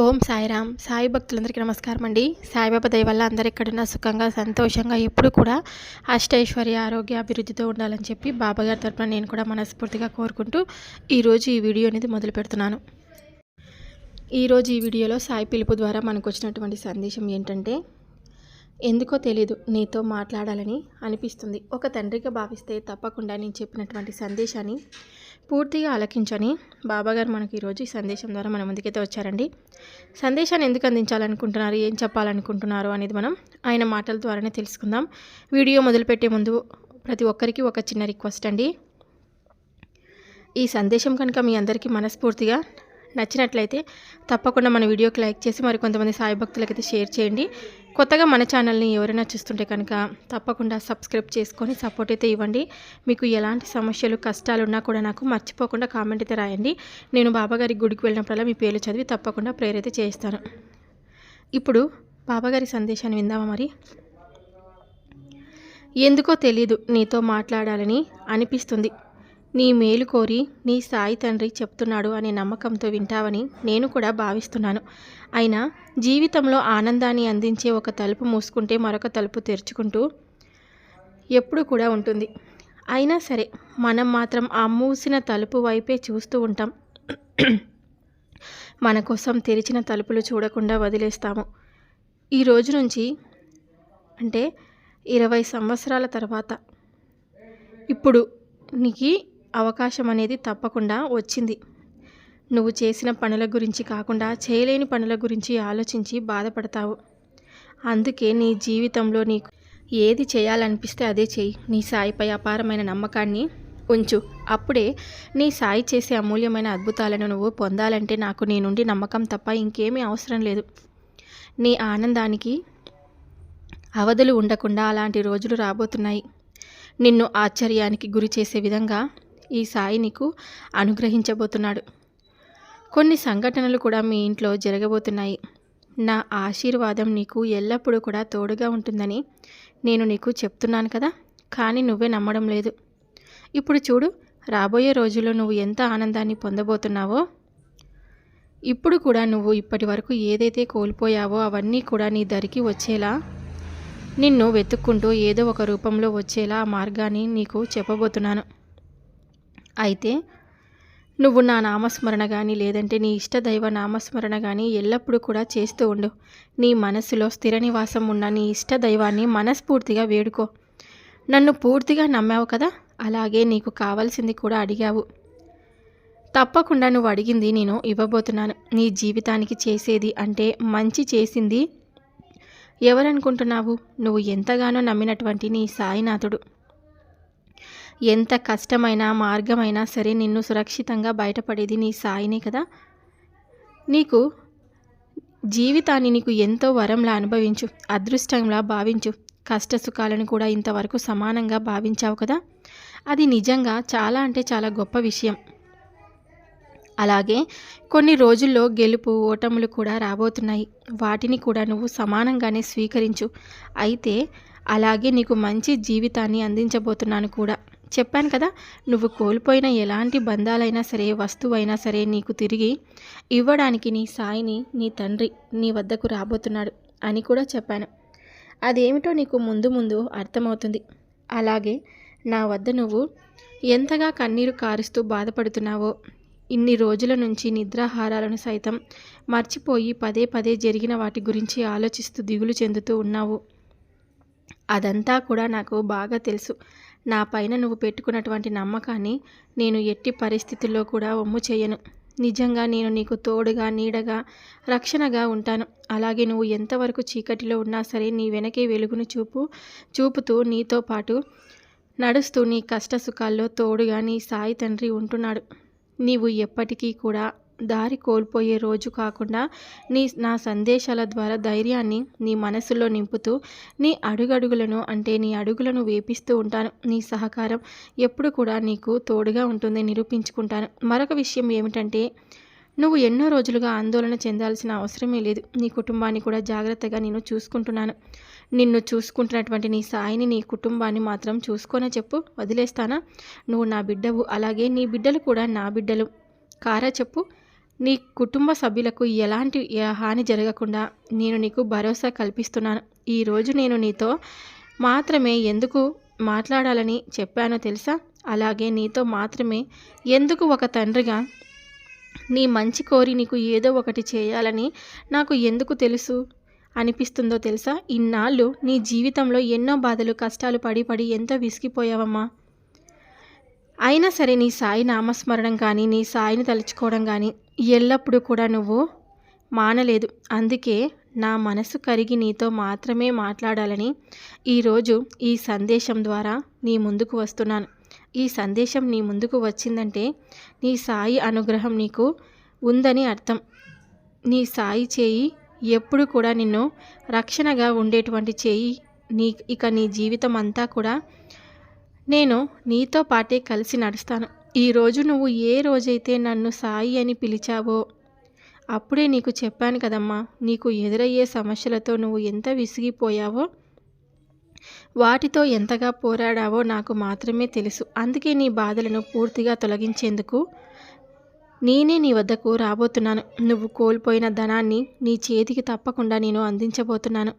ఓం సాయిరామ్. సాయి భక్తులందరికీ నమస్కారం అండి. సాయిబాబా దయ వల్ల అందరు ఎక్కడున్నా సుఖంగా సంతోషంగా ఎప్పుడు కూడా అష్టైశ్వర్య ఆరోగ్య అభివృద్ధితో ఉండాలని చెప్పి బాబాగారి తరపున నేను కూడా మనస్ఫూర్తిగా కోరుకుంటూ ఈరోజు ఈ వీడియో అనేది మొదలు పెడుతున్నాను. ఈరోజు ఈ వీడియోలో సాయి పిలుపు ద్వారా మనకు వచ్చినటువంటి సందేశం ఏంటంటే ఎందుకో తెలీదు నీతో మాట్లాడాలని అనిపిస్తుంది. ఒక తండ్రిగా భావిస్తే తప్పకుండా నేను చెప్పినటువంటి సందేశాన్ని పూర్తిగా ఆలకించని బాబాగారు మనకి ఈరోజు ఈ సందేశం ద్వారా మన ముందుకైతే వచ్చారండి. సందేశాన్ని ఎందుకు అందించాలనుకుంటున్నారు? ఏం చెప్పాలనుకుంటున్నారు? అనేది మనం ఆయన మాటల ద్వారానే తెలుసుకుందాం. వీడియో మొదలుపెట్టే ముందు ప్రతి ఒక్కరికి ఒక చిన్న రిక్వెస్ట్ అండి. ఈ సందేశం కనుక మీ అందరికీ మనస్ఫూర్తిగా నచ్చినట్లయితే తప్పకుండా మన వీడియోకి లైక్ చేసి మరి కొంతమంది సాయి భక్తులకైతే షేర్ చేయండి. కొత్తగా మన ఛానల్ని ఎవరైనా చూస్తుంటే కనుక తప్పకుండా సబ్స్క్రైబ్ చేసుకొని సపోర్ట్ అయితే ఇవ్వండి. మీకు ఎలాంటి సమస్యలు కష్టాలు ఉన్నా కూడా నాకు మర్చిపోకుండా కామెంట్ అయితే రాయండి. నేను బాబాగారి గుడికి వెళ్ళినప్పుడల్లా మీ పేర్లు చదివి తప్పకుండా ప్రేయర్ అయితే చేస్తాను ఇప్పుడు బాబాగారి సందేశాన్ని విందామా మరి? ఎందుకో తెలీదు నీతో మాట్లాడాలని అనిపిస్తుంది. నీ మేలు కోరి నీ సాయి తండ్రి చెప్తున్నాడు అనే నమ్మకంతో వింటావని నేను కూడా భావిస్తున్నాను. అయినా జీవితంలో ఆనందాన్ని అందించే ఒక తలుపు మూసుకుంటే మరొక తలుపు తెరుచుకుంటూ ఎప్పుడు కూడా ఉంటుంది. అయినా సరే మనం మాత్రం ఆ మూసిన తలుపు వైపే చూస్తూ ఉంటాం. మన కోసం తెరిచిన తలుపులు చూడకుండా వదిలేస్తాము. ఈ రోజు నుంచి అంటే ఇరవై సంవత్సరాల తర్వాత ఇప్పుడు నీకు అవకాశం అనేది తప్పకుండా వచ్చింది. నువ్వు చేసిన పనుల గురించి కాకుండా చేయలేని పనుల గురించి ఆలోచించి బాధపడతావు. అందుకే నీ జీవితంలో నీకు ఏది చేయాలనిపిస్తే అదే చేయి. నీ సాయిపై అపారమైన నమ్మకాన్ని ఉంచు. అప్పుడే నీ సాయి చేసే అమూల్యమైన అద్భుతాలను నువ్వు పొందాలంటే నాకు నీ నుండి నమ్మకం తప్ప ఇంకేమీ అవసరం లేదు. నీ ఆనందానికి అవధులు ఉండకుండా అలాంటి రోజులు రాబోతున్నాయి. నిన్ను ఆశ్చర్యానికి గురి చేసే విధంగా ఈ సాయి నీకు అనుగ్రహించబోతున్నాడు. కొన్ని సంఘటనలు కూడా మీ ఇంట్లో జరగబోతున్నాయి. నా ఆశీర్వాదం నీకు ఎల్లప్పుడూ కూడా తోడుగా ఉంటుందని నేను నీకు చెప్తున్నాను కదా కానీ నువ్వే నమ్మడం లేదు. ఇప్పుడు చూడు రాబోయే రోజుల్లో నువ్వు ఎంత ఆనందాన్ని పొందబోతున్నావో. ఇప్పుడు కూడా నువ్వు ఇప్పటి వరకు ఏదైతే కోల్పోయావో అవన్నీ కూడా నీ దరికి వచ్చేలా నిన్ను వెతుక్కుంటూ ఏదో ఒక రూపంలో వచ్చేలా ఆ మార్గాన్ని నీకు చెప్పబోతున్నాను. అయితే నువ్వు నా నామస్మరణ కానీ లేదంటే నీ ఇష్టదైవ నామస్మరణ కానీ ఎల్లప్పుడూ కూడా చేస్తూ ఉండు. నీ మనసులో స్థిర నివాసం ఉన్న నీ ఇష్ట దైవాన్ని మనస్ఫూర్తిగా వేడుకో. నన్ను పూర్తిగా నమ్మావు కదా? అలాగే నీకు కావాల్సింది కూడా అడిగావు. తప్పకుండా నువ్వు అడిగింది నేను ఇవ్వబోతున్నాను. నీ జీవితానికి చేసేది అంటే మంచి చేసింది ఎవరనుకుంటున్నావు? నువ్వు ఎంతగానో నమ్మినటువంటి నీ సాయినాథుడు. ఎంత కష్టమైన మార్గమైనా సరే నిన్ను సురక్షితంగా బయటపడేది నీ సాయినే కదా? నీకు జీవితాన్ని నీకు ఎంతో వరంలా అనుభవించు అదృష్టంలా భావించు. కష్ట సుఖాలను కూడా ఇంతవరకు సమానంగా భావించావు కదా? అది నిజంగా చాలా అంటే చాలా గొప్ప విషయం. అలాగే కొన్ని రోజుల్లో గెలుపు ఓటములు కూడా రాబోతున్నాయి. వాటిని కూడా నువ్వు సమానంగానే స్వీకరించు. అయితే అలాగే నీకు మంచి జీవితాన్ని అందించబోతున్నాను కూడా. చెప్పాను కదా నువ్వు కోల్పోయిన ఎలాంటి బంధాలైనా సరే వస్తువైనా సరే నీకు తిరిగి ఇవ్వడానికి నీ సాయిని నీ తండ్రి నీ వద్దకు రాబోతున్నాడు అని కూడా చెప్పాను. అదేమిటో నీకు ముందు ముందు అర్థమవుతుంది. అలాగే నా వద్ద నువ్వు ఎంతగా కన్నీరు కారుస్తూ బాధపడుతున్నావో ఇన్ని రోజుల నుంచి నిద్రాహారాలను సైతం మర్చిపోయి పదే పదే జరిగిన వాటి గురించి ఆలోచిస్తూ దిగులు చెందుతూ ఉన్నావు. అదంతా కూడా నాకు బాగా తెలుసు. నా పైన నువ్వు పెట్టుకున్నటువంటి నమ్మకాన్ని నేను ఎట్టి పరిస్థితుల్లో కూడా ఒమ్ము చేయను. నిజంగా నేను నీకు తోడుగా నీడగా రక్షణగా ఉంటాను. అలాగే నువ్వు ఎంతవరకు చీకటిలో ఉన్నా సరే నీ వెనకే వెలుగును చూపు చూపుతూ నీతో పాటు నడుస్తూ నీ కష్ట సుఖాల్లో తోడుగా నీ సాయి తండ్రి ఉంటున్నాడు. నీవు ఎప్పటికీ కూడా దారి కోల్పోయే రోజు కాకుండా నీ నా సందేశాల ద్వారా ధైర్యాన్ని నీ మనసులో నింపుతూ నీ అడుగడుగులను అంటే నీ అడుగులను వేపిస్తూ ఉంటాను. నీ సహకారం ఎప్పుడు కూడా నీకు తోడుగా ఉంటుంది నిరూపించుకుంటాను. మరొక విషయం ఏమిటంటే నువ్వు ఎన్నో రోజులుగా ఆందోళన చెందాల్సిన అవసరమే లేదు. నీ కుటుంబాన్ని కూడా జాగ్రత్తగా నేను చూసుకుంటున్నాను. నిన్ను చూసుకుంటున్నటువంటి నీ సాయిని నీ కుటుంబాన్ని మాత్రం చూసుకోనే చెప్పు వదిలేస్తానా? నువ్వు నా బిడ్డవు అలాగే నీ బిడ్డలు కూడా నా బిడ్డలు. కారా చెప్పు నీ కుటుంబ సభ్యులకు ఎలాంటి హాని జరగకుండా నేను నీకు భరోసా కల్పిస్తున్నాను. ఈరోజు నేను నీతో మాత్రమే ఎందుకు మాట్లాడాలని చెప్పానో తెలుసా? అలాగే నీతో మాత్రమే ఎందుకు ఒక తండ్రిగా నీ మంచి కోరి నీకు ఏదో ఒకటి చేయాలని నాకు ఎందుకు తెలుసు అనిపిస్తుందో తెలుసా? ఇన్నాళ్ళు నీ జీవితంలో ఎన్నో బాధలు కష్టాలు పడి పడి ఎంతో విసిగిపోయావమ్మా. అయినా సరే నీ సాయి నామస్మరణం కానీ నీ సాయిని తలుచుకోవడం కానీ ఎల్లప్పుడూ కూడా నువ్వు మానలేదు. అందుకే నా మనసు కరిగి నీతో మాత్రమే మాట్లాడాలని ఈరోజు ఈ సందేశం ద్వారా నీ ముందుకు వస్తున్నాను. ఈ సందేశం నీ ముందుకు వచ్చిందంటే నీ సాయి అనుగ్రహం నీకు ఉందని అర్థం. నీ సాయి చేయి ఎప్పుడు కూడా నిన్ను రక్షణగా ఉండేటువంటి చేయి నీ ఇక నీ జీవితం అంతా కూడా నేను నీతో పాటే కలిసి నడుస్తాను. ఈరోజు నువ్వు ఏ రోజైతే నన్ను సాయి అని పిలిచావో అప్పుడే నీకు చెప్పాను కదమ్మా నీకు ఎదురయ్యే సమస్యలతో నువ్వు ఎంత విసిగిపోయావో వాటితో ఎంతగా పోరాడావో నాకు మాత్రమే తెలుసు. అందుకే నీ బాధలను పూర్తిగా తొలగించేందుకు నేనే నీ వద్దకు రాబోతున్నాను. నువ్వు కోల్పోయిన ధనాన్ని నీ చేతికి తప్పకుండా నేను అందించబోతున్నాను.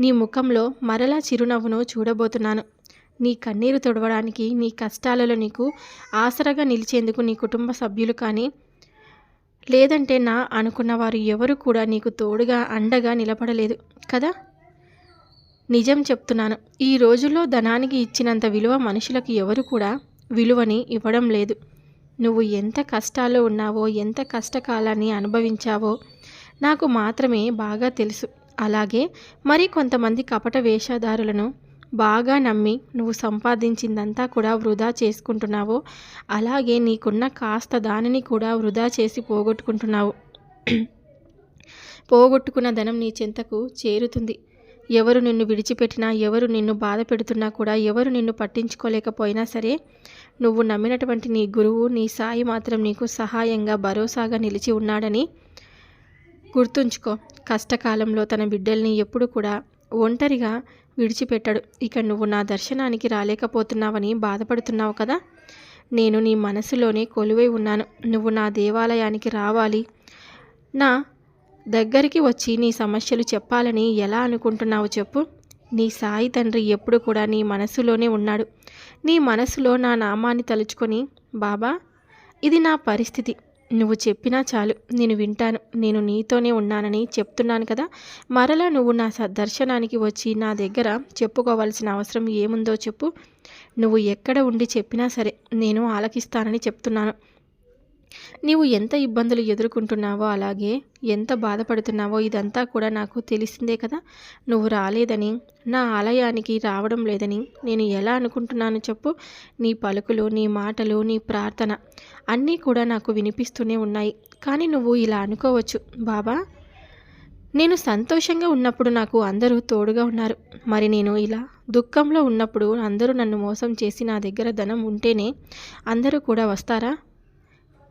నీ ముఖంలో మరలా చిరునవ్వును చూడబోతున్నాను. నీ కన్నీరు తుడవడానికి నీ కష్టాలలో నీకు ఆసరగా నిలిచేందుకు నీ కుటుంబ సభ్యులు కానీ లేదంటే నా అనుకున్న వారు ఎవరు కూడా నీకు తోడుగా అండగా నిలబడలేదు కదా? నిజం చెప్తున్నాను. ఈ రోజుల్లో ధనానికి ఇచ్చినంత విలువ మనుషులకు ఎవరు కూడా విలువని ఇవ్వడం లేదు. నువ్వు ఎంత కష్టాల్లో ఉన్నావో ఎంత కష్టకాలాన్ని అనుభవించావో నాకు మాత్రమే బాగా తెలుసు. అలాగే మరి కొంతమంది కపట వేషధారులను బాగా నమ్మి నువ్వు సంపాదించిందంతా కూడా వృధా చేసుకుంటున్నావు. అలాగే నీకున్న కాస్త దానిని కూడా వృధా చేసి పోగొట్టుకుంటున్నావు. పోగొట్టుకున్న ధనం నీ చెంతకు చేరుతుంది. ఎవరు నిన్ను విడిచిపెట్టినా ఎవరు నిన్ను బాధ పెడుతున్నా కూడా ఎవరు నిన్ను పట్టించుకోలేకపోయినా సరే నువ్వు నమ్మినటువంటి నీ గురువు నీ సాయి మాత్రం నీకు సహాయంగా భరోసాగా నిలిచి ఉన్నాడని గుర్తుంచుకో. కష్టకాలంలో తన బిడ్డల్ని ఎప్పుడు కూడా ఒంటరిగా విడిచిపెట్టాడు. ఇక నువ్వు నా దర్శనానికి రాలేకపోతున్నావని బాధపడుతున్నావు కదా? నేను నీ మనసులోనే కొలువై ఉన్నాను. నువ్వు నా దేవాలయానికి రావాలి. నా దగ్గరికి వచ్చి నీ సమస్యలు చెప్పాలని ఎలా అనుకుంటున్నావు చెప్పు. నీ సాయి తండ్రి ఎప్పుడు కూడా నీ మనసులోనే ఉన్నాడు. నీ మనసులో నా నామాన్ని తలుచుకొని బాబా ఇది నా పరిస్థితి. నువ్వు చెప్పినా చాలు నేను వింటాను. నేను నీతోనే ఉన్నానని చెప్తున్నాను కదా. మరలా నువ్వు నా స- దర్శనానికి వచ్చి నా దగ్గర చెప్పుకోవాల్సిన అవసరం ఏముందో చెప్పు. నువ్వు ఎక్కడ ఉండి చెప్పినా సరే నేను ఆలకిస్తానని చెప్తున్నాను. నీవు ఎంత ఇబ్బందులు ఎదుర్కొంటున్నావో అలాగే ఎంత బాధపడుతున్నావో ఇదంతా కూడా నాకు తెలిసిందే కదా. నువ్వు రాలేదని నా ఆలయానికి రావడం లేదని నేను ఎలా అనుకుంటున్నాను చెప్పు. నీ పలుకులు నీ మాటలు నీ ప్రార్థన అన్నీ కూడా నాకు వినిపిస్తూనే ఉన్నాయి. కానీ నువ్వు ఇలా అనుకోవచ్చు. బాబా నేను సంతోషంగా ఉన్నప్పుడు నాకు అందరూ తోడుగా ఉన్నారు. మరి నేను ఇలా దుఃఖంలో ఉన్నప్పుడు అందరూ నన్ను మోసం చేసి నా దగ్గర ధనం ఉంటేనే అందరూ కూడా వస్తారా?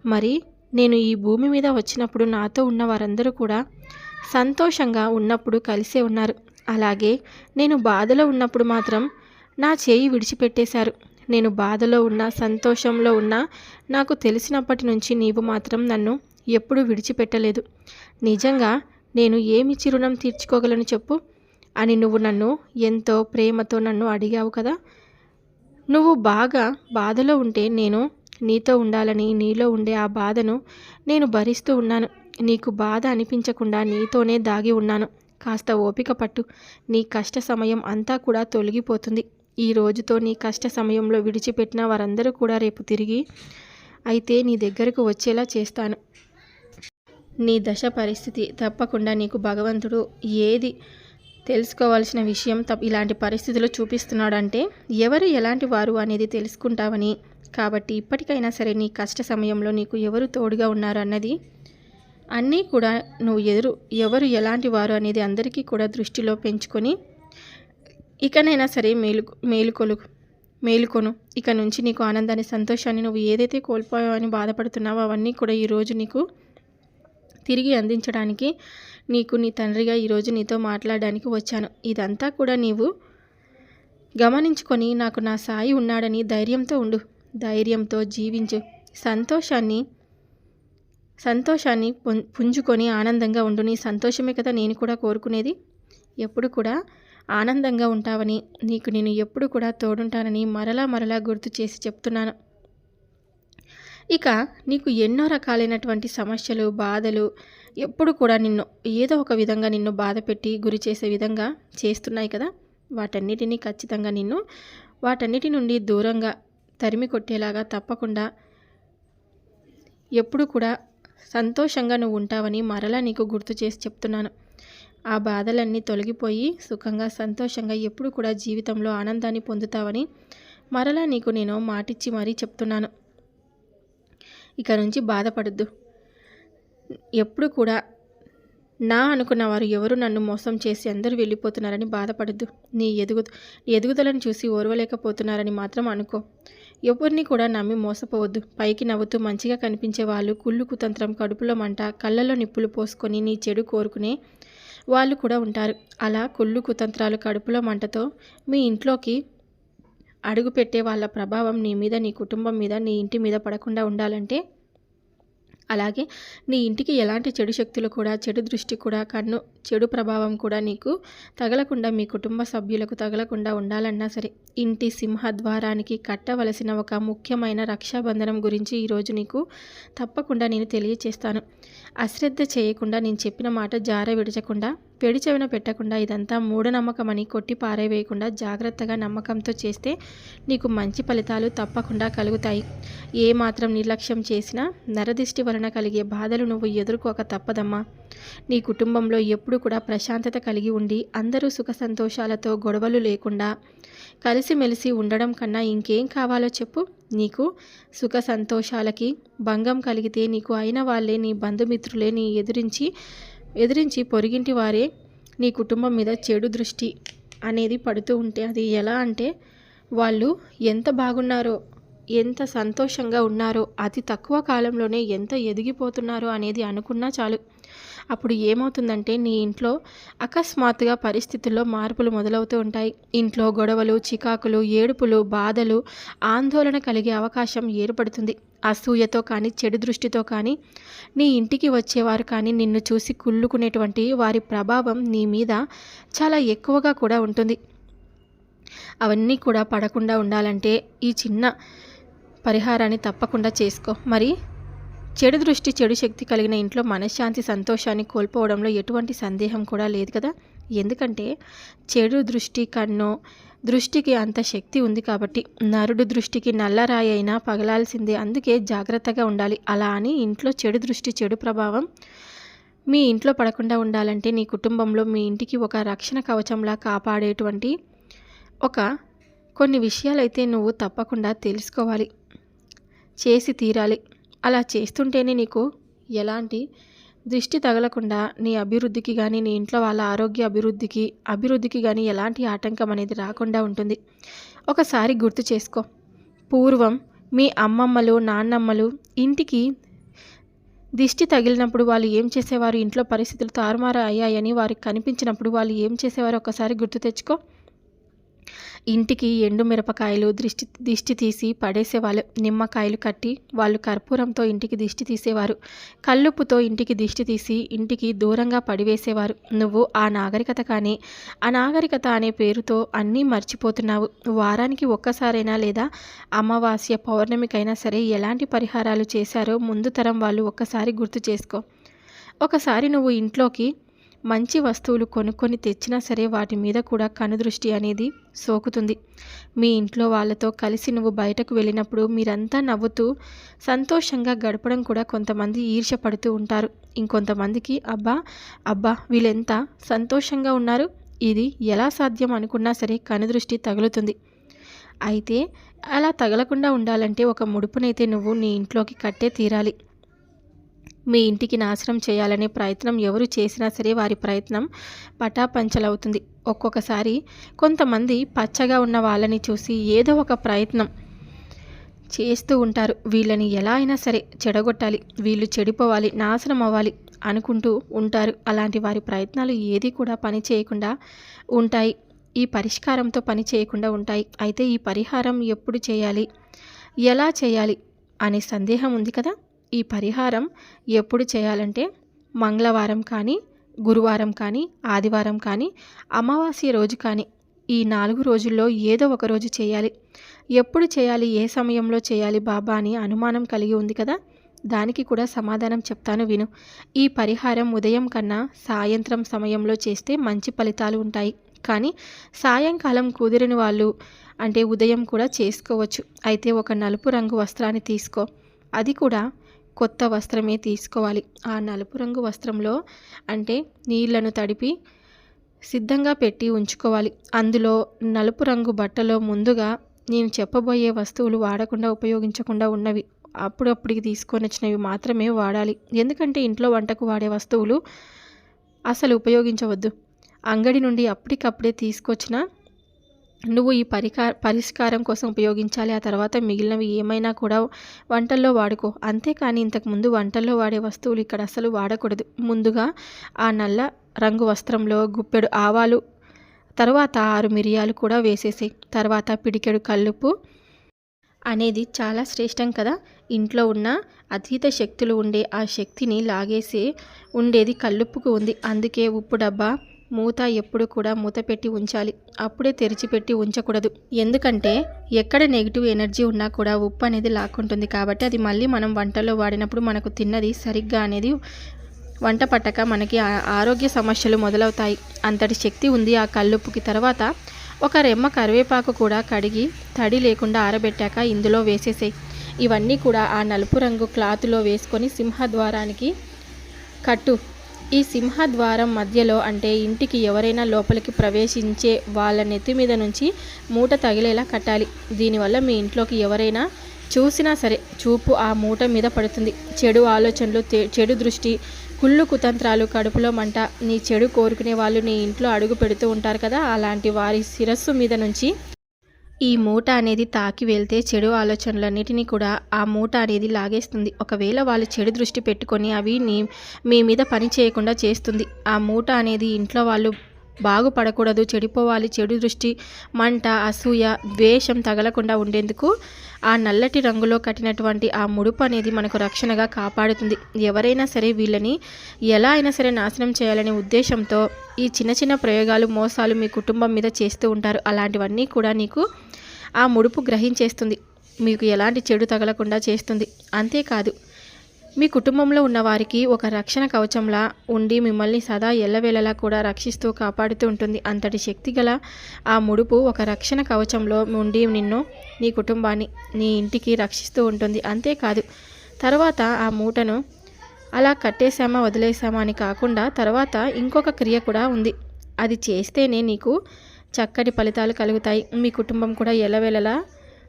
మరి నేను ఈ భూమి మీద వచ్చినప్పుడు నాతో ఉన్న వారందరూ కూడా సంతోషంగా ఉన్నప్పుడు కలిసే ఉన్నారు. అలాగే నేను బాధలో ఉన్నప్పుడు మాత్రం నా చేయి విడిచిపెట్టేశారు. నేను బాధలో ఉన్నా సంతోషంలో ఉన్నా నాకు తెలిసినప్పటి నుంచి నీవు మాత్రం నన్ను ఎప్పుడూ విడిచిపెట్టలేదు. నిజంగా నేను ఏమి చిరుణం తీర్చుకోగలను చెప్పు? అని నువ్వు నన్ను ఎంతో ప్రేమతో నన్ను అడిగావు కదా? నువ్వు బాగా బాధలో ఉంటే నేను నీతో ఉండాలని నీలో ఉండే ఆ బాధను నేను భరిస్తూ ఉన్నాను. నీకు బాధ అనిపించకుండా నీతోనే దాగి ఉన్నాను. కాస్త ఓపిక పట్టు. నీ కష్ట సమయం అంతా కూడా తొలగిపోతుంది. ఈ రోజుతో నీ కష్ట సమయంలో విడిచిపెట్టిన వారందరూ కూడా రేపు తిరిగి అయితే నీ దగ్గరకు వచ్చేలా చేస్తాను. నీ దశ పరిస్థితి తప్పకుండా నీకు భగవంతుడు ఏది తెలుసుకోవాల్సిన విషయం తప్ప ఇలాంటి పరిస్థితులు చూపిస్తున్నాడంటే ఎవరు ఎలాంటి వారు అనేది తెలుసుకుంటావని. కాబట్టి ఇప్పటికైనా సరే నీ కష్ట సమయంలో నీకు ఎవరు తోడుగా ఉన్నారు అన్నది అన్నీ కూడా నువ్వు ఎదురు ఎవరు ఎలాంటి వారు అనేది అందరికీ కూడా దృష్టిలో పెంచుకొని ఇకనైనా సరే మేలు మేలుకొలు మేలుకొను ఇక నుంచి నీకు ఆనందాన్ని సంతోషాన్ని నువ్వు ఏదైతే కోల్పోయావని బాధపడుతున్నావో అవన్నీ కూడా ఈరోజు నీకు తిరిగి అందించడానికి నీకు నీ తండ్రిగా ఈరోజు నీతో మాట్లాడడానికి వచ్చాను. ఇదంతా కూడా నీవు గమనించుకొని నాకు నా సాయి ఉన్నాడని ధైర్యంతో ఉండు. ధైర్యంతో జీవించు. సంతోషాన్ని సంతోషాన్ని పుం- పుంజుకొని ఆనందంగా ఉండు. నీ సంతోషమే కదా నేను కూడా కోరుకునేది. ఎప్పుడు కూడా ఆనందంగా ఉంటావని నీకు నేను ఎప్పుడు కూడా తోడుంటానని మరలా మరలా గుర్తు చేసి చెప్తున్నాను. ఇక నీకు ఎన్నో రకాలైనటువంటి సమస్యలు బాధలు ఎప్పుడు కూడా నిన్ను ఏదో ఒక విధంగా నిన్ను బాధ పెట్టి గురి చేసే విధంగా చేస్తున్నాయి కదా. వాటన్నిటినీ ఖచ్చితంగా నిన్ను వాటన్నిటి నుండి దూరంగా తరిమి కొట్టేలాగా తప్పకుండా ఎప్పుడు కూడా సంతోషంగా నువ్వు ఉంటావని మరలా నీకు గుర్తు చేసి చెప్తున్నాను. ఆ బాధలన్నీ తొలగిపోయి సుఖంగా సంతోషంగా ఎప్పుడు కూడా జీవితంలో ఆనందాన్ని పొందుతావని మరలా నీకు నేను మాటిచ్చి మరీ చెప్తున్నాను. ఇక నుంచి బాధపడద్దు. ఎప్పుడు కూడా నా అనుకున్న వారు ఎవరు నన్ను మోసం చేసి అందరూ వెళ్ళిపోతున్నారని బాధపడద్దు. నీ ఎదుగు ఎదుగుదలను చూసి ఓర్వలేకపోతున్నారని మాత్రం అనుకో. ఎవరిని కూడా నమ్మి మోసపోవద్దు. పైకి నవ్వుతూ మంచిగా కనిపించే వాళ్ళు కుళ్ళు కుతంత్రం కడుపులో మంట కళ్ళలో నిప్పులు పోసుకొని నీ చెడు కోరుకునే వాళ్ళు కూడా ఉంటారు. అలా కుళ్ళు కుతంత్రాలు కడుపులో మంటతో మీ ఇంట్లోకి అడుగు పెట్టే వాళ్ళ ప్రభావం నీ మీద నీ కుటుంబం మీద నీ ఇంటి మీద పడకుండా ఉండాలంటే అలాగే నీ ఇంటికి ఎలాంటి చెడు శక్తులు కూడా చెడు దృష్టి కూడా కన్ను చెడు ప్రభావం కూడా నీకు తగలకుండా మీ కుటుంబ సభ్యులకు తగలకుండా ఉండాలన్నా సరే ఇంటి సింహద్వారానికి కట్టవలసిన ఒక ముఖ్యమైన రక్షాబంధనం గురించి ఈరోజు నీకు తప్పకుండా నేను తెలియచేస్తాను. అశ్రద్ధ చేయకుండా నేను చెప్పిన మాట జార విడచకుండా పెడిచెవిన పెట్టకుండా ఇదంతా మూఢనమ్మకమని కొట్టి పారేవేయకుండా జాగ్రత్తగా నమ్మకంతో చేస్తే నీకు మంచి ఫలితాలు తప్పకుండా కలుగుతాయి. ఏ మాత్రం నిర్లక్ష్యం చేసినా నరదిష్టి వలన కలిగే బాధలు నువ్వు ఎదుర్కోక తప్పదమ్మా. నీ కుటుంబంలో ఎప్పుడు కూడా ప్రశాంతత కలిగి ఉండి అందరూ సుఖ సంతోషాలతో గొడవలు లేకుండా కలిసిమెలిసి ఉండడం కన్నా ఇంకేం కావాలో చెప్పు. నీకు సుఖ సంతోషాలకి భంగం కలిగితే నీకు అయిన వాళ్ళే నీ బంధుమిత్రులే నీ ఎదిరించి ఎదిరించి పొరిగింటి వారే. నీ కుటుంబం మీద చెడు దృష్టి అనేది పడుతూ ఉంటే అది ఎలా అంటే వాళ్ళు ఎంత బాగున్నారో ఎంత సంతోషంగా ఉన్నారో అతి తక్కువ కాలంలోనే ఎంత ఎదిగిపోతున్నారో అనేది అనుకున్నా చాలు. అప్పుడు ఏమవుతుందంటే నీ ఇంట్లో అకస్మాత్తుగా పరిస్థితుల్లో మార్పులు మొదలవుతూ ఉంటాయి. ఇంట్లో గొడవలు చికాకులు ఏడుపులు బాధలు ఆందోళన కలిగే అవకాశం ఏర్పడుతుంది. అసూయతో కానీ చెడు దృష్టితో కానీ నీ ఇంటికి వచ్చేవారు కానీ నిన్ను చూసి కుళ్ళుకునేటువంటి వారి ప్రభావం నీ మీద చాలా ఎక్కువగా కూడా ఉంటుంది. అవన్నీ కూడా పడకుండా ఉండాలంటే ఈ చిన్న పరిహారాన్ని తప్పకుండా చేసుకో. మరి చెడు దృష్టి చెడు శక్తి కలిగిన ఇంట్లో మనశ్శాంతి సంతోషాన్ని కోల్పోవడంలో ఎటువంటి సందేహం కూడా లేదు కదా? ఎందుకంటే చెడు దృష్టి కన్ను దృష్టికి అంత శక్తి ఉంది కాబట్టి నరుడు దృష్టికి నల్లరాయి అయినా పగలాల్సిందే. అందుకే జాగ్రత్తగా ఉండాలి. అలా అని ఇంట్లో చెడు దృష్టి చెడు ప్రభావం మీ ఇంట్లో పడకుండా ఉండాలంటే నీ కుటుంబంలో మీ ఇంటికి ఒక రక్షణ కవచంలా కాపాడేటువంటి ఒక కొన్ని విషయాలైతే నువ్వు తప్పకుండా తెలుసుకోవాలి. చేసి తీరాలి. అలా చేస్తుంటేనే నీకు ఎలాంటి దృష్టి తగలకుండా నీ అభివృద్ధికి కానీ నీ ఇంట్లో వాళ్ళ ఆరోగ్య అభివృద్ధికి అభివృద్ధికి కానీ ఎలాంటి ఆటంకం అనేది రాకుండా ఉంటుంది. ఒకసారి గుర్తు చేసుకో. పూర్వం మీ అమ్మమ్మలు నాన్నమ్మలు ఇంటికి దిష్టి తగిలినప్పుడు వాళ్ళు ఏం చేసేవారు? ఇంట్లో పరిస్థితులు తారుమారు అయ్యాయని వారికి కనిపించినప్పుడు వాళ్ళు ఏం చేసేవారు? ఒకసారి గుర్తు తెచ్చుకో. ఇంటికి ఎండు మిరపకాయలు దృష్టి దిష్టి తీసి పడేసేవాళ్ళు. నిమ్మకాయలు కట్టి వాళ్ళు కర్పూరంతో ఇంటికి దిష్టి తీసేవారు. కల్లుప్పుతో ఇంటికి దిష్టి తీసి ఇంటికి దూరంగా పడివేసేవారు. నువ్వు ఆ నాగరికత కానీ ఆ నాగరికత అనే పేరుతో అన్నీ మర్చిపోతున్నావు. వారానికి ఒక్కసారైనా లేదా అమావాస్య పౌర్ణమికైనా సరే ఎలాంటి పరిహారాలు చేశారో ముందు తరం వాళ్ళు ఒక్కసారి గుర్తు చేసుకో. ఒకసారి నువ్వు ఇంట్లోకి మంచి వస్తువులు కొనుక్కొని తెచ్చినా సరే వాటి మీద కూడా కనుదృష్టి అనేది సోకుతుంది. మీ ఇంట్లో వాళ్ళతో కలిసి నువ్వు బయటకు వెళ్ళినప్పుడు మీరంతా నవ్వుతూ సంతోషంగా గడపడం కూడా కొంతమంది ఈర్షపడుతూ ఉంటారు. ఇంకొంతమందికి అబ్బా అబ్బా వీళ్ళెంత సంతోషంగా ఉన్నారు. ఇది ఎలా సాధ్యం అనుకున్నా సరే కనుదృష్టి తగులుతుంది. అయితే అలా తగలకుండా ఉండాలంటే ఒక ముడుపునైతే నువ్వు నీ ఇంట్లోకి కట్టే తీరాలి. మీ ఇంటికి నాశనం చేయాలనే ప్రయత్నం ఎవరు చేసినా సరే వారి ప్రయత్నం పటాపంచలవుతుంది. ఒక్కొక్కసారి కొంతమంది పచ్చగా ఉన్న వాళ్ళని చూసి ఏదో ఒక ప్రయత్నం చేస్తూ ఉంటారు. వీళ్ళని ఎలా అయినా సరే చెడగొట్టాలి. వీళ్ళు చెడిపోవాలి నాశనం అవ్వాలి అనుకుంటూ ఉంటారు. అలాంటి వారి ప్రయత్నాలు ఏది కూడా పని చేయకుండా ఉంటాయి. ఈ పరిష్కారంతో పని చేయకుండా ఉంటాయి. అయితే ఈ పరిహారం ఎప్పుడు చేయాలి? ఎలా చేయాలి? అనే సందేహం ఉంది కదా? ఈ పరిహారం ఎప్పుడు చేయాలంటే మంగళవారం కానీ గురువారం కానీ ఆదివారం కానీ అమావాస్య రోజు కానీ ఈ నాలుగు రోజుల్లో ఏదో ఒక రోజు చేయాలి. ఎప్పుడు చేయాలి ఏ సమయంలో చేయాలి బాబా అని అనుమానం కలిగి ఉంది కదా? దానికి కూడా సమాధానం చెప్తాను విను. ఈ పరిహారం ఉదయం కన్నా సాయంత్రం సమయంలో చేస్తే మంచి ఫలితాలు ఉంటాయి. కానీ సాయంకాలం కుదిరిన వాళ్ళు అంటే ఉదయం కూడా చేసుకోవచ్చు. అయితే ఒక నలుపు రంగు వస్త్రాన్ని తీసుకో. అది కూడా కొత్త వస్త్రమే తీసుకోవాలి. ఆ నలుపు రంగు వస్త్రంలో అంటే నీళ్ళను తడిపి సిద్ధంగా పెట్టి ఉంచుకోవాలి. అందులో నలుపు రంగు బట్టలో ముందుగా నేను చెప్పబోయే వస్తువులు వాడకుండా ఉపయోగించకుండా ఉన్నవి. అప్పుడప్పుడికి తీసుకొని వచ్చినవి మాత్రమే వాడాలి. ఎందుకంటే ఇంట్లో వంటకు వాడే వస్తువులు అసలు ఉపయోగించవద్దు. అంగడి నుండి అప్పటికప్పుడే తీసుకొచ్చిన నువ్వు ఈ పరికా పరిష్కారం కోసం ఉపయోగించాలి. ఆ తర్వాత మిగిలినవి ఏమైనా కూడా వంటల్లో వాడుకో. అంతేకాని ఇంతకుముందు వంటల్లో వాడే వస్తువులు ఇక్కడ అసలు వాడకూడదు. ముందుగా ఆ నల్ల రంగు వస్త్రంలో గుప్పెడు ఆవాలు తర్వాత ఆరు మిరియాలు కూడా వేసేసాయి తర్వాత పిడికెడు కల్లుపు అనేది చాలా శ్రేష్టం కదా. ఇంట్లో ఉన్న అతీత శక్తులు ఉండే ఆ శక్తిని లాగేసి ఉండేది కల్లుప్పుకు ఉంది. అందుకే ఉప్పు డబ్బా మూత ఎప్పుడు కూడా మూత పెట్టి ఉంచాలి. అప్పుడే తెరిచిపెట్టి ఉంచకూడదు. ఎందుకంటే ఎక్కడ నెగిటివ్ ఎనర్జీ ఉన్నా కూడా ఉప్పు అనేది లాక్కుంటుంది కాబట్టి అది మళ్ళీ మనం వంటలో వాడినప్పుడు మనకు తిన్నది సరిగ్గా అనేది వంట పట్టక మనకి ఆరోగ్య సమస్యలు మొదలవుతాయి. అంతటి శక్తి ఉంది ఆ కల్లుప్పుకి తర్వాత ఒక రెమ్మ కరివేపాకు కూడా కడిగి తడి లేకుండా ఆరబెట్టాక ఇందులో వేసేసాయి. ఇవన్నీ కూడా ఆ నలుపు రంగు క్లాత్లో వేసుకొని సింహద్వారానికి కట్టు. ఈ సింహద్వారం మధ్యలో అంటే ఇంటికి ఎవరైనా లోపలికి ప్రవేశించే వాళ్ళ నెత్తి మీద నుంచి మూట తగిలేలా కట్టాలి. దీనివల్ల మీ ఇంట్లోకి ఎవరైనా చూసినా సరే చూపు ఆ మూట మీద పడుతుంది. చెడు ఆలోచనలు చెడు దృష్టి కుళ్ళు కుతంత్రాలు కడుపులో మంట నీ చెడు కోరుకునే వాళ్ళు నీ ఇంట్లో అడుగు పెడుతూ ఉంటారు కదా అలాంటి వారి శిరస్సు మీద నుంచి ఈ మూట అనేది తాకి వెళ్తే చెడు ఆలోచనలన్నిటినీ కూడా ఆ మూట అనేది లాగేస్తుంది. ఒకవేళ వాళ్ళు చెడు దృష్టి పెట్టుకొని అవి నీ మీ మీద పని చేయకుండా చేస్తుంది. ఆ మూట అనేది ఇంట్లో వాళ్ళు బాగుపడకూడదు చెడిపోవాలి. చెడు దృష్టి మంట అసూయ ద్వేషం తగలకుండా ఉండేందుకు ఆ నల్లటి రంగులో కట్టినటువంటి ఆ ముడుపు అనేది మనకు రక్షణగా కాపాడుతుంది. ఎవరైనా సరే వీళ్ళని ఎలా అయినా సరే నాశనం చేయాలనే ఉద్దేశంతో ఈ చిన్న చిన్న ప్రయోగాలు మోసాలు మీ కుటుంబం మీద చేస్తూ ఉంటారు. అలాంటివన్నీ కూడా నీకు ఆ ముడుపు గ్రహించేస్తుంది. మీకు ఎలాంటి చెడు తగలకుండా చేస్తుంది. అంతేకాదు మీ కుటుంబంలో ఉన్నవారికి ఒక రక్షణ కవచంలా ఉండి మిమ్మల్ని సదా ఎల్లవేళలా కూడా రక్షిస్తూ కాపాడుతూ ఉంటుంది. అంతటి శక్తి గల ఆ ముడుపు ఒక రక్షణ కవచంలో ఉండి నిన్ను నీ కుటుంబాన్ని నీ ఇంటికి రక్షిస్తూ ఉంటుంది. అంతేకాదు తర్వాత ఆ మూటను అలా కట్టేశామా వదిలేసామా అని కాకుండా తర్వాత ఇంకొక క్రియ కూడా ఉంది. అది చేస్తేనే నీకు చక్కటి ఫలితాలు కలుగుతాయి. మీ కుటుంబం కూడా ఎల్లవేళలా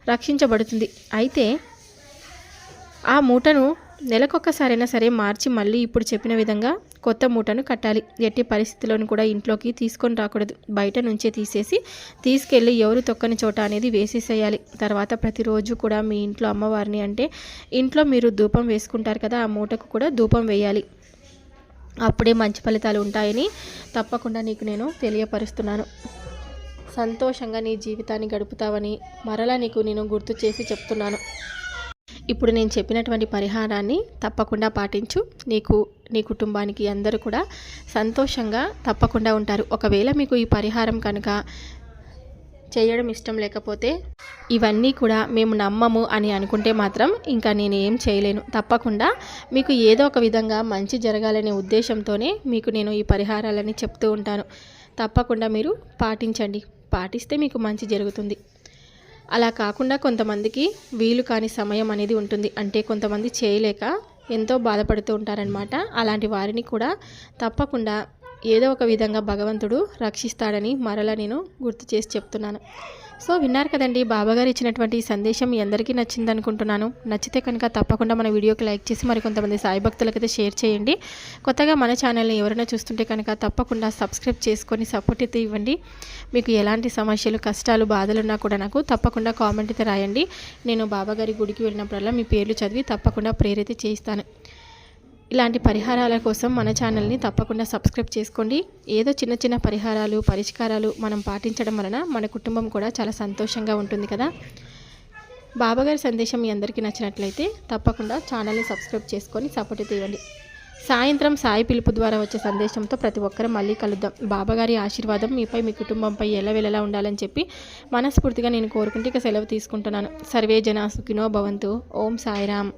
రక్షించబడుతుంది. అయితే ఆ మూటను నెలకొకసారైనా సరే మార్చి మళ్ళీ ఇప్పుడు చెప్పిన విధంగా కొత్త మూటను కట్టాలి. ఎట్టి పరిస్థితుల్లోనూ కూడా ఇంట్లోకి తీసుకొని రాకూడదు. బయట నుంచే తీసేసి తీసుకెళ్ళి ఎవరు తొక్కని చోట అనేది వేసేసేయాలి. తర్వాత ప్రతిరోజు కూడా మీ ఇంట్లో అమ్మవారిని అంటే ఇంట్లో మీరు ధూపం వేసుకుంటారు కదా ఆ మూటకు కూడా ధూపం వేయాలి. అప్పుడే మంచి ఫలితాలు ఉంటాయని తప్పకుండా నీకు నేను తెలియపరుస్తున్నాను. సంతోషంగా నీ జీవితాన్ని గడుపుతావని మరలా నీకు నేను గుర్తు చేసి చెప్తున్నాను. ఇప్పుడు నేను చెప్పినటువంటి పరిహారాన్ని తప్పకుండా పాటించు. నీకు నీ కుటుంబానికి అందరూ కూడా సంతోషంగా తప్పకుండా ఉంటారు. ఒకవేళ మీకు ఈ పరిహారం కనుక చేయడం ఇష్టం లేకపోతే ఇవన్నీ కూడా మేము నమ్మము అని అనుకుంటే మాత్రం ఇంకా నేను ఏం చేయలేను. తప్పకుండా మీకు ఏదో ఒక విధంగా మంచి జరగాలనే ఉద్దేశంతోనే మీకు నేను ఈ పరిహారాలని చెప్తూ ఉంటాను. తప్పకుండా మీరు పాటించండి. పాటిస్తే మీకు మంచి జరుగుతుంది. అలా కాకుండా కొంతమందికి వీలు కాని సమయం అనేది ఉంటుంది. అంటే కొంతమంది చేయలేక ఎంతో బాధపడుతూ ఉంటారనమాట అలాంటి వారిని కూడా తప్పకుండా ఏదో ఒక విధంగా భగవంతుడు రక్షిస్తాడని మరలా నేను గుర్తు చేసి చెప్తున్నాను. సో విన్నారు కదండి బాబాగారు ఇచ్చినటువంటి సందేశం మీ అందరికీ నచ్చింది అనుకుంటున్నాను నచ్చితే కనుక తప్పకుండా మన వీడియోకి లైక్ చేసి మరి కొంతమంది సాయి భక్తులకైతే షేర్ చేయండి. కొత్తగా మన ఛానల్ని ఎవరైనా చూస్తుంటే కనుక తప్పకుండా సబ్స్క్రైబ్ చేసుకొని సపోర్ట్ అయితే ఇవ్వండి. మీకు ఎలాంటి సమస్యలు కష్టాలు బాధలున్నా కూడా నాకు తప్పకుండా కామెంట్ అయితే రాయండి. నేను బాబాగారి గుడికి వెళ్ళినప్పుడల్లా మీ పేర్లు చదివి తప్పకుండా ప్రేరైతే చేయిస్తాను. ఇలాంటి పరిహారాల కోసం మన ఛానల్ని తప్పకుండా సబ్స్క్రైబ్ చేసుకోండి. ఏదో చిన్న చిన్న పరిహారాలు పరిష్కారాలు మనం పాటించడం వలన మన కుటుంబం కూడా చాలా సంతోషంగా ఉంటుంది కదా. బాబాగారి సందేశం మీ అందరికీ నచ్చినట్లయితే తప్పకుండా ఛానల్ని సబ్స్క్రైబ్ చేసుకొని సపోర్ట్ ఇవ్వండి. సాయంత్రం సాయి పిలుపు ద్వారా వచ్చే సందేశంతో ప్రతి ఒక్కరూ మళ్ళీ కలుద్దాం. బాబాగారి ఆశీర్వాదం మీపై మీ కుటుంబంపై ఎలా వెళ్ళలా ఉండాలని చెప్పి మనస్ఫూర్తిగా నేను కోరుకుంటే ఇక సెలవు తీసుకుంటున్నాను. సర్వే జన సుఖినో భవంతు. ఓం సాయిరామ్.